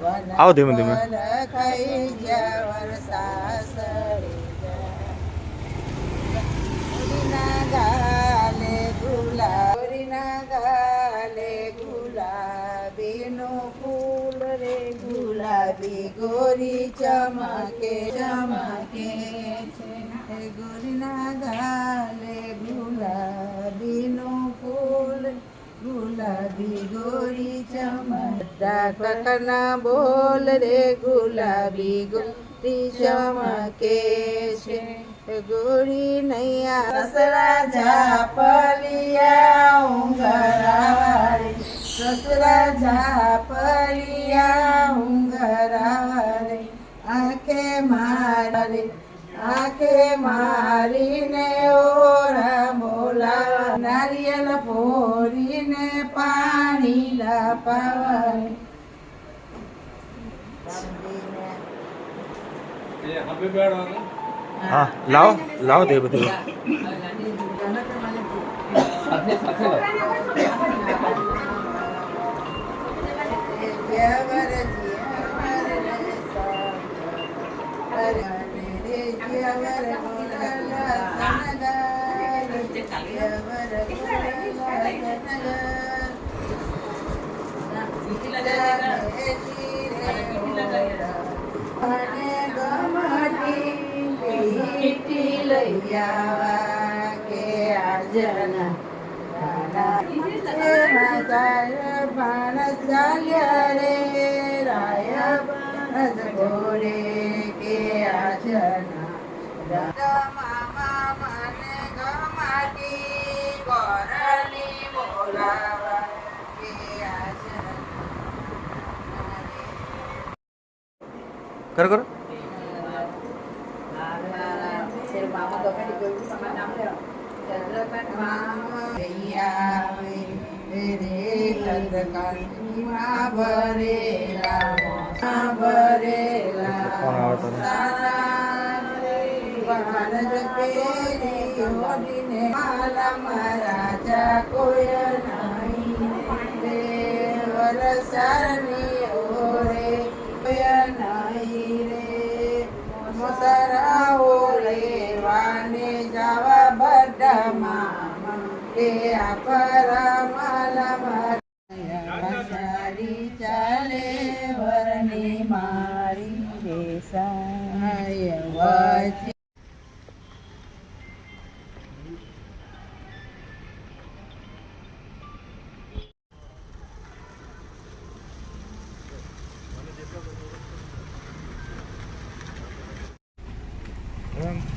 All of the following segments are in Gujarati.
આવો ધીમે ધીમે. ગુલાબી ગોરી ચમકે ચમકે છે ગોરીના ગાલે ગુલાબીનું ફૂલ ગુલાબી ગોરી ચમકતા કકના બોલ રે, ગુલાબી ગોરી ચમકે છે. ગોરી નૈયા સસરા ઝાપલિયા ઉંગરાવાળી સસરા ઝાપલિયા ઉંગરાવાળી આંખે મારે આંખે મારીને ઓરા મોલા નારિયેલ ફોરીને પાણી લાપાવા. હા લાવો લાવો દે બધું. કે આજના માણસ ચાલ્યા રે રાયા માણસ ઘોડે કે આજના કરો કરો રાજા કોઈ નહીં વરસાની મામા કે આપરા માલા પસારી ચાલે વરની મારી દેસાય વચ્ચે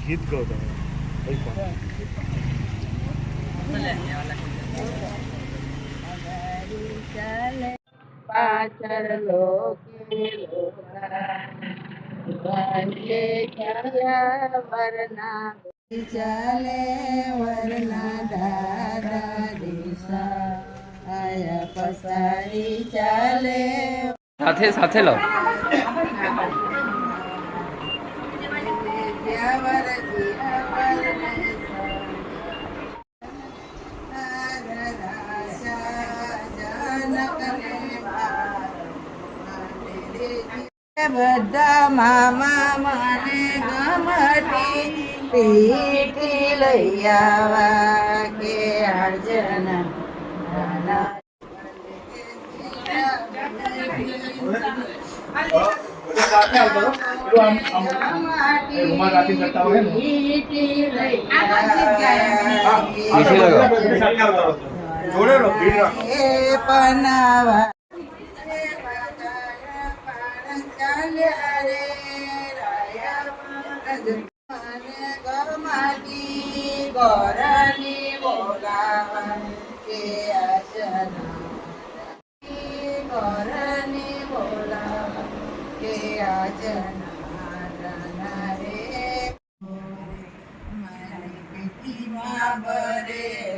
ગીત પાછળ લોકે વંદે વરના ચાલે વરના દાદા દિશા. આયા પસારી ચાલે. સાથે સાથે લો. મામા મને ગમતી પીઠી લઈ આવા કે લઈ મીઠી એ પનાવા ચાલ્યા ગમાતી ગોરની બોલાવા કે આસના ગોરની બોલાવા કે આજના રે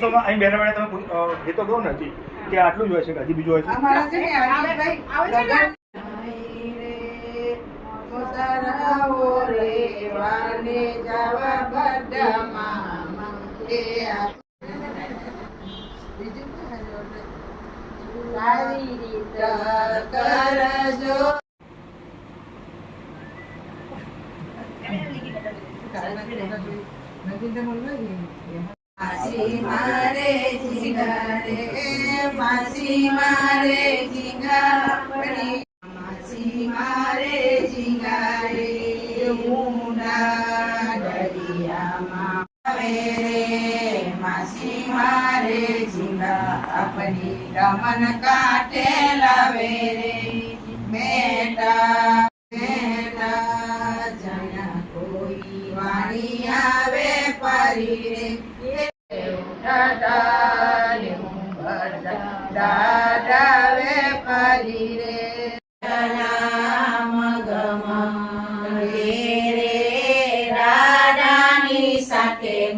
પુસ્તકમાં અહીં બેઠા બેઠા તમે ગીતો ગો ને હજી કે આટલું જ હોય છે હજી બીજું હોય છે? કરજો. નવીન તો મળવા સારી રીતે કરજો માસી મારે મારે જીગાપડી માસી મારે જીગારે ઊંડા દરિયામાં રે. માસી મારે જીગા આપણી રમન કાંઠે લાવે રે.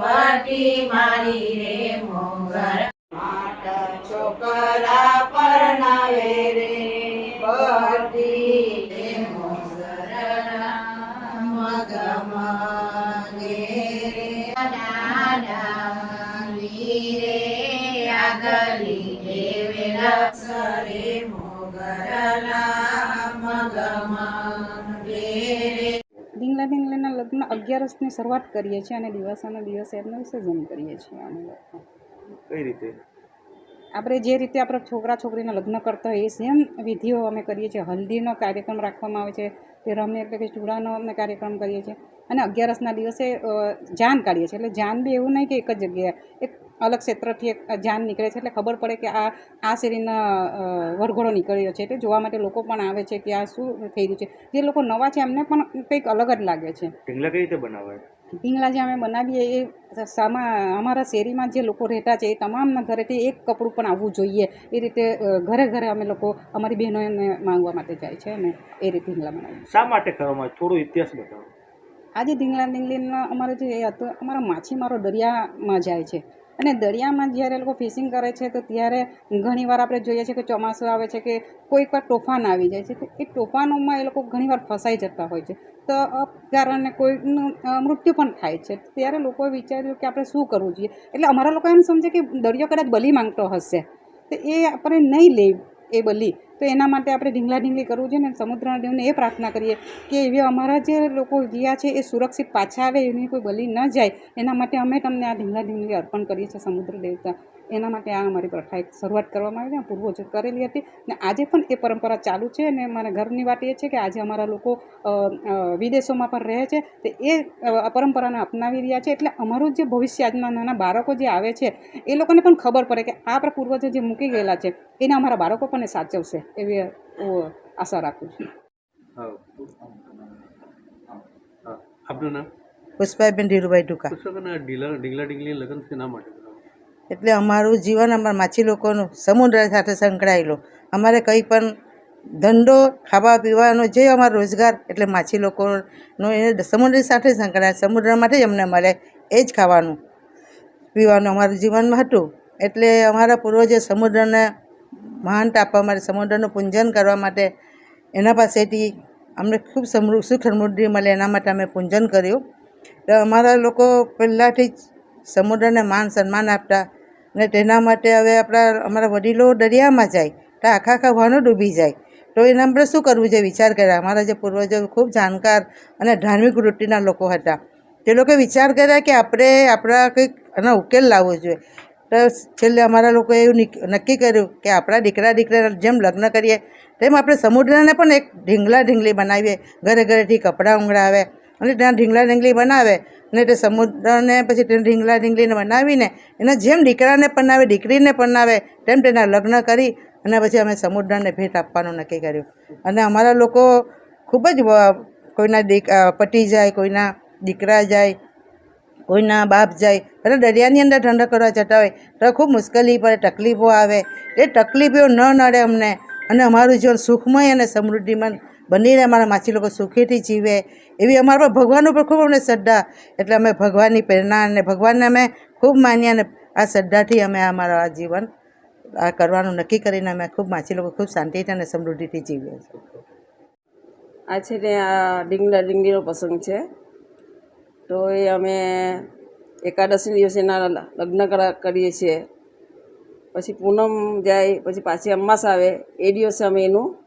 બટી મારી રે મોગર માટા છોકરા પરણાવે રે આગલી દેવે લક્ષરે મોગરલા મગમન રે ઢીંગલા ઢીંગલાના લગ્ન અગિયારસની શરૂઆત કરીએ છીએ અને દિવસાના દિવસે એમનું વિસર્જન કરીએ છીએ અમે લોકો. કઈ રીતે? આપણે જે રીતે આપણા છોકરા છોકરીના લગ્ન કરતા હોઈએ સેમ વિધિઓ અમે કરીએ છીએ. હલ્દીનો કાર્યક્રમ રાખવામાં આવે છે તે રમે એટલે કે ચૂડાનો અમે કાર્યક્રમ કરીએ છીએ. અને અગિયારસના દિવસે જાન કાઢીએ છીએ. એટલે જાન બી એવું નહીં કે એક જ જગ્યાએ એક અલગ ક્ષેત્રથી એક જાન નીકળે છે. એટલે ખબર પડે કે આ આ શેરીના વરઘોડો નીકળ્યો છે. એટલે જોવા માટે લોકો પણ આવે છે કે આ શું થઈ રહ્યું છે. જે લોકો નવા છે એમને પણ કંઈક અલગ જ લાગે છે. ઢીંગલા કઈ રીતે બનાવાય? ઢીંગલા જે અમે બનાવીએ એ સામા અમારા શેરીમાં જે લોકો રહેતા છે એ તમામના ઘરેથી એક કપડું પણ આવવું જોઈએ. એ રીતે ઘરે ઘરે અમે લોકો અમારી બહેનોને માંગવા માટે જાય છે અને એ રીતે ઢીંગલા બનાવીએ શા માટે કરવામાં આવે? થોડો ઇતિહાસ બતાવો. આજે ઢીંગલા ઢીંગલીના અમારે જે હતું અમારા માછીમારો દરિયામાં જાય છે. અને દરિયામાં જ્યારે લોકો ફિશિંગ કરે છે, તો ત્યારે ઘણીવાર આપણે જોઈએ છીએ કે ચોમાસું આવે છે કે કોઈક વાર તોફાન આવી જાય છે. તો એ તોફાનોમાં એ લોકો ઘણીવાર ફસાઈ જતા હોય છે. તો કારણે કોઈનું મૃત્યુ પણ થાય છે. ત્યારે લોકોએ વિચાર્યું કે આપણે શું કરવું જોઈએ? એટલે અમારા લોકો એમ સમજે કે દરિયો કદાચ બલી માંગતો હશે. તો એ આપણે નહીં લે એ બલી. તો એના માટે આપણે ઢીંગલા ઢીંગલી કરવું જોઈએ ને સમુદ્રના દેવને એ પ્રાર્થના કરીએ કે એવી અમારા જે લોકો ગયા છે એ સુરક્ષિત પાછા આવે એની કોઈ બલી ન જાય. એના માટે અમે તમને આ ઢીંગલા ઢીંગલી અર્પણ કરીએ છીએ સમુદ્ર દેવતા. એના માટે આ અમારી પ્રથા એક શરૂઆત કરવામાં આવી છે પૂર્વજો કરેલી હતી ને આજે પણ એ પરંપરા ચાલુ છે અને મારા ઘરની વાત એ છે કે આજે અમારા લોકો વિદેશોમાં પણ રહે છે તે એ પરંપરાને અપનાવી રહ્યા છે એટલે અમારું જે ભવિષ્ય આજના નાના બાળકો જે આવે છે એ લોકોને પણ ખબર પડે કે આ આપણા પૂર્વજો જે મૂકી ગયેલા છે એને અમારા બાળકો પણ સાચવશે એવી આશા રાખું છું. હા આપનું નામ? પુષ્પાબેન ધીરુભાઈ ઢુકા. પુસ્તકના ઢીલા ઢીલા ઢીંગલી લગ્ન શેના માટે? એટલે અમારું જીવન અમારા માછી લોકોનું સમુદ્ર સાથે સંકળાયેલું. અમારે કંઈ પણ ધંધો, ખાવા પીવાનો જે અમારો રોજગાર એટલે માછી લોકોનો એ સમુદ્ર સાથે સંકળાય સમુદ્ર માટે જ અમને મળે એ જ ખાવાનું, પીવાનું અમારું જીવનમાં હતું. એટલે અમારા પૂર્વજે સમુદ્રને મહાનતા આપવા માટે, સમુદ્રનું પૂંજન કરવા માટે એના પાસેથી અમને ખૂબ સમૃદ્ધ સુખ સમૃદ્ધિ મળે એના માટે અમે પૂંજન કર્યું. તો અમારા લોકો પહેલાંથી જ સમુદ્રને માન, સન્માન આપતા અને તેના માટે હવે આપણા, અમારા વડીલો દરિયામાં જાય, તો આખા આખા વાનો ડૂબી જાય. તો એના આપણે શું કરવું છે? વિચાર કર્યા. અમારા જે પૂર્વજો ખૂબ જાણકાર અને ધાર્મિક વૃત્તિના લોકો હતા. તે લોકોએ વિચાર કર્યા કે આપણે આપણા કંઈક એનો ઉકેલ લાવવો જોઈએ. તો છેલ્લે અમારા લોકોએ એવું નક્કી કર્યું કે આપણા દીકરા દીકરા જેમ લગ્ન કરીએ, તેમ આપણે સમુદ્રને પણ એક ઢીંગલા ઢીંગલી બનાવીએ. ઘરે ઘરેથી કપડાં ઉંઘરાવે અને ત્યાં ઢીંગલા ઢીંગલી બનાવે અને તે સમુદ્રને પછી તે ઢીંગલા ઢીંગલીને બનાવીને એના જેમ દીકરાને પનાવે દીકરીને પનાવે તેમ તેના લગ્ન કરી અને પછી અમે સમુદ્રને ભેટ આપવાનું નક્કી કર્યું. અને અમારા લોકો ખૂબ જ કોઈના દીક પટી જાય, કોઈના દીકરા જાય, કોઈના બાપ જાય, અને દરિયાની અંદર ઠંડક કરવા જતા હોય તો ખૂબ મુશ્કેલી પડે, તકલીફો આવે. એ તકલીફો ન નડે અમને અને અમારું જીવન સુખમય અને સમૃદ્ધિમાં બનીને અમારા માછી લોકો સુખીથી જીવે. એવી અમારા પર ભગવાન ઉપર ખૂબ અમને શ્રદ્ધા. એટલે અમે ભગવાનની પ્રેરણા અને ભગવાનને અમે ખૂબ માન્યા અને આ શ્રદ્ધાથી અમે અમારા આ જીવન આ કરવાનું નક્કી કરીને અમે ખૂબ માછી લોકો ખૂબ શાંતિથી અને સમૃદ્ધિથી જીવીએ છીએ. આ છે ને આ ડીંગલા ડીંગલીનો પ્રસંગ છે. તો એ અમે એકાદશી દિવસે એના લગ્ન કરા- કરીએ છીએ. પછી પૂનમ જાય, પછી પાછી અમાસ આવે, એ દિવસે અમે એનું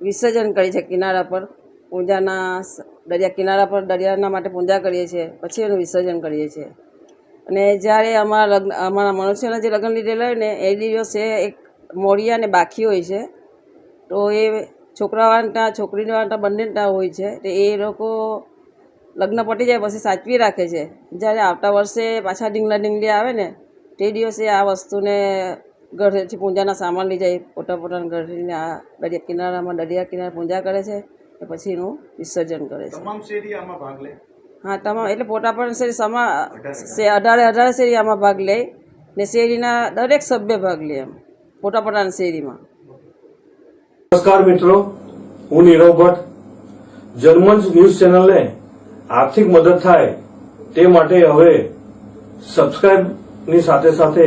વિસર્જન કરીએ છીએ કિનારા પર. પૂજાના દરિયા, કિનારા પર દરિયાના માટે પૂજા કરીએ છીએ, પછી એનું વિસર્જન કરીએ છીએ. અને જ્યારે અમારા લગ્ન, અમારા મનુષ્યના જે લગ્ન લીધેલા હોય ને, એ દિવસે એક મોડિયા અને બાખી હોય છે. તો એ છોકરાવાળા છોકરીવાળા બંને ત્યાં હોય છે. તો એ લોકો લગ્ન પટી જાય, પછી સાચવી રાખે છે. જ્યારે આવતા વર્ષે પાછા ડીંગલા ડીંગલી આવે ને, તે દિવસે આ વસ્તુને ઘરેથી પૂજાના સામાન લઈ જાય પોતા પોતાના ઘરેને આ દરિયા કિનારામાં દરિયા કિનારે પૂજા કરે છે ને પછી એનું વિસર્જન કરે છે. તમામ શેરી આમાં ભાગ લે? હા તમામ એટલે પોતા પણ શેરી સમા અઢારે અઢારે શેરી આમાં ભાગ લે ને શેરીના દરેક સભ્ય ભાગ લે એમ પોતા પોતાના શેરીમાં. નમસ્કાર મિત્રો હું નીરવ ભટ્ટ. જર્મન્સ ન્યૂઝ ચેનલને આર્થિક મદદ થાય તે માટે હવે સબસ્ક્રાઇબની સાથે સાથે